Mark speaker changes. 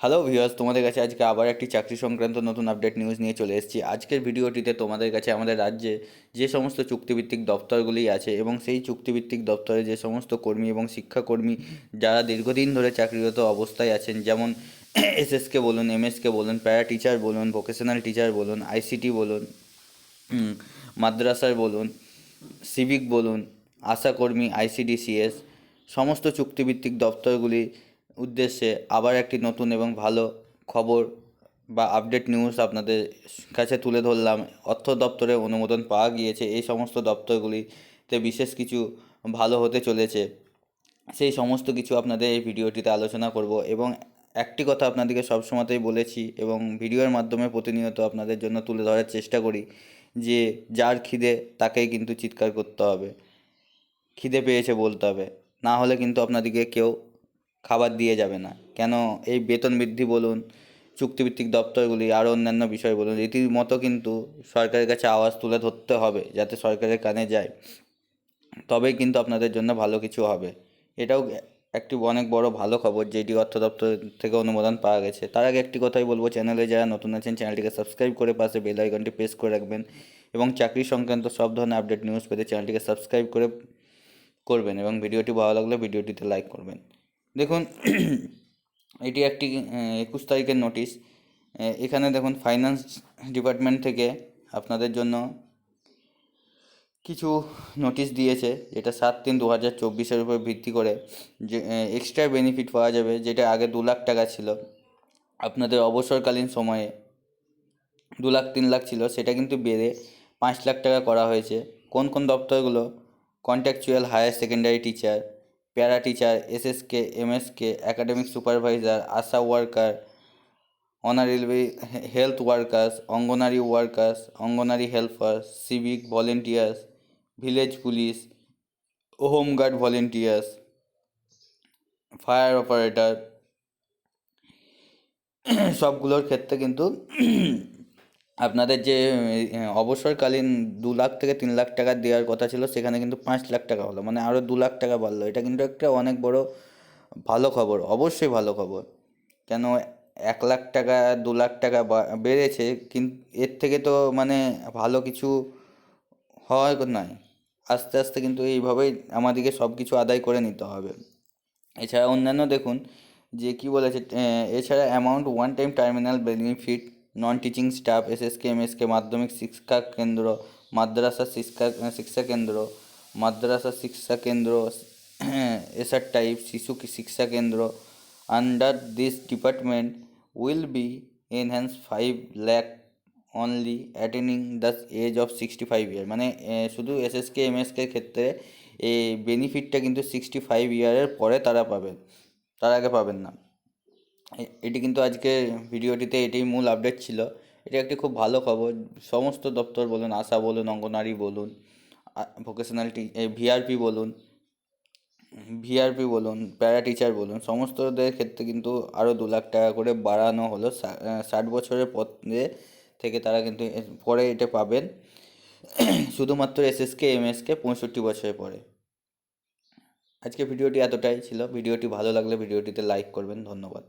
Speaker 1: Hello viewers তোমাদের কাছে আজকে আবার একটি চাকরি সংক্রান্ত নতুন আপডেট নিউজ নিয়ে চলে এসেছি। আজকের ভিডিওটিতে তোমাদের কাছে আমাদের রাজ্যে যে সমস্ত চুক্তিভিত্তিক দপ্তরগুলি আছে এবং সেই চুক্তিভিত্তিক দপ্তরে যে সমস্ত কর্মী এবং শিক্ষাকর্মী যারা দীর্ঘদিন ধরে চাকরিরত অবস্থায় আছেন, যেমন এসএসকে বলুন এমএসকে বলুন প্যারা টিচার বলুন ভোকেশনাল টিচার বলুন আইসিটি বলুন মাদ্রাসার বলুন সিভিক বলুন, আশাকর্মী আইসিডিসিএস সমস্ত চুক্তিভিত্তিক দপ্তরগুলি উদ্দেশ্যে আবার একটি নতুন এবং ভালো খবর বা আপডেট নিউজ আপনাদের কাছে তুলে ধরলাম। অর্থ দপ্তরে অনুমোদন পাওয়া গিয়েছে। এই সমস্ত দপ্তরগুলিতে বিশেষ কিছু ভালো হতে চলেছে। সেই সমস্ত কিছু আপনাদের এই ভিডিওটিতে আলোচনা করব এবং একটি কথা আপনাদেরকে সবসময়তেই বলেছি এবং ভিডিওর মাধ্যমে প্রতিনিয়ত আপনাদের জন্য তুলে ধরার চেষ্টা করি যে যার খিদে তাকেই কিন্তু চিৎকার করতে হবে। খিদে পেয়েছে বলতে হবে। না হলে কিন্তু আপনাদেরকে কেউ খাবার দিয়ে যাবে না। কেন? এই বেতন বৃদ্ধি বলুন, চুক্তিভিত্তিক দপ্তরগুলি আরও অন্যান্য বিষয় বলুন, রীতিমতো কিন্তু সরকারের কাছে আওয়াজ তুলে ধরতে হবে যাতে সরকারের কানে যায়। তবেই কিন্তু আপনাদের জন্য ভালো কিছু হবে। এটাও একটি অনেক বড় ভালো খবর যেটি অর্থ দপ্তর থেকে অনুমোদন পাওয়া গেছে। তার আগে একটি কথাই বলব, চ্যানেলে যারা নতুন আছেন, চ্যানেলটিকে সাবস্ক্রাইব করে পাশে বেল আইকনটি প্রেস করে রাখবেন এবং চাকরি সংক্রান্ত সব ধরনের আপডেট, নিউজ পেতে চ্যানেলটিকে সাবস্ক্রাইব করে করবেন এবং ভিডিওটি ভালো লাগলে ভিডিওটিতে লাইক করবেন। দেখুন, এটি একটি একুশ তারিখের নোটিশ এখানে দেখুন ফাইন্যান্স ডিপার্টমেন্ট থেকে আপনাদের জন্য কিছু নোটিশ দিয়েছে। যেটা সাত তিন দু হাজার চব্বিশের উপর ভিত্তি করে যে এক্সট্রা বেনিফিট পাওয়া যাবে, যেটা আগে দু লাখ টাকা ছিল। আপনাদের অবসরকালীন সময়ে দু লাখ, তিন লাখ ছিল, সেটা কিন্তু বেড়ে পাঁচ লাখ টাকা করা হয়েছে। কোন কোন দপ্তরগুলো? Contractual higher secondary teacher para teacher, SSK, MSK, academic supervisor, ASHA worker, honourable health workers, anganwadi workers, anganwadi helper, civic volunteers, village police, home guard volunteers, fire operator, সবগুলোর ক্ষেত্রে কিন্তু আপনাদের যে অবসরকালীন দু লাখ থেকে তিন লাখ টাকা দেওয়ার কথা ছিল, সেখানে কিন্তু পাঁচ লাখ টাকা হলো। মানে আরও দু লাখ টাকা বাড়লো। এটা কিন্তু একটা অনেক বড় ভালো খবর, অবশ্যই ভালো খবর। কেন এক লাখ টাকা, দু লাখ টাকা বেড়েছে কিন্তু এর থেকে তো মানে ভালো কিছু হয় নয় আস্তে আস্তে কিন্তু এইভাবেই আমাদেরকে সব কিছু আদায় করে নিতে হবে। এছাড়া অন্যান্য দেখুন, যে কি বলেছে এছাড়া amount one time terminal benefit non teaching staff SSK MSK মাধ্যমিক শিক্ষা কেন্দ্র মাদ্রাসা শিক্ষা শিক্ষা কেন্দ্র মাদ্রাসা শিক্ষা কেন্দ্র এসআর টাইপ শিশু শিক্ষা কেন্দ্র under this department will be enhance five lakh only attaining the age of sixty five year মানে শুধু এসএসকে এমএসকে ক্ষেত্রে এই বেনিফিটটা কিন্তু সিক্সটি ফাইভ ইয়ারের পরে তারা পাবেন তার আগে পাবেন না। এটি কিন্তু আজকে ভিডিওটিতে এটাই মূল আপডেট ছিল। এটি একটি খুব ভালো খবর। সমস্ত দপ্তর বলুন, আশা বলুন, অঙ্গনারী বলুন ভোকেশনাল টি ভিআরপি বলুন ভিআরপি বলুন প্যারা টিচার বলুন, সমস্তদের ক্ষেত্রে কিন্তু আরও দু লাখ টাকা করে বাড়ানো হলো। ষাট বছরের পরে থেকে তারা কিন্তু পরে এটা পাবেন। শুধুমাত্র এসএসকে এমএসকে পঁয়ষট্টি বছরের পরে। আজকে ভিডিওটি এতটাই ছিল। ভিডিওটি ভালো লাগলে ভিডিওটিতে লাইক করবেন। ধন্যবাদ।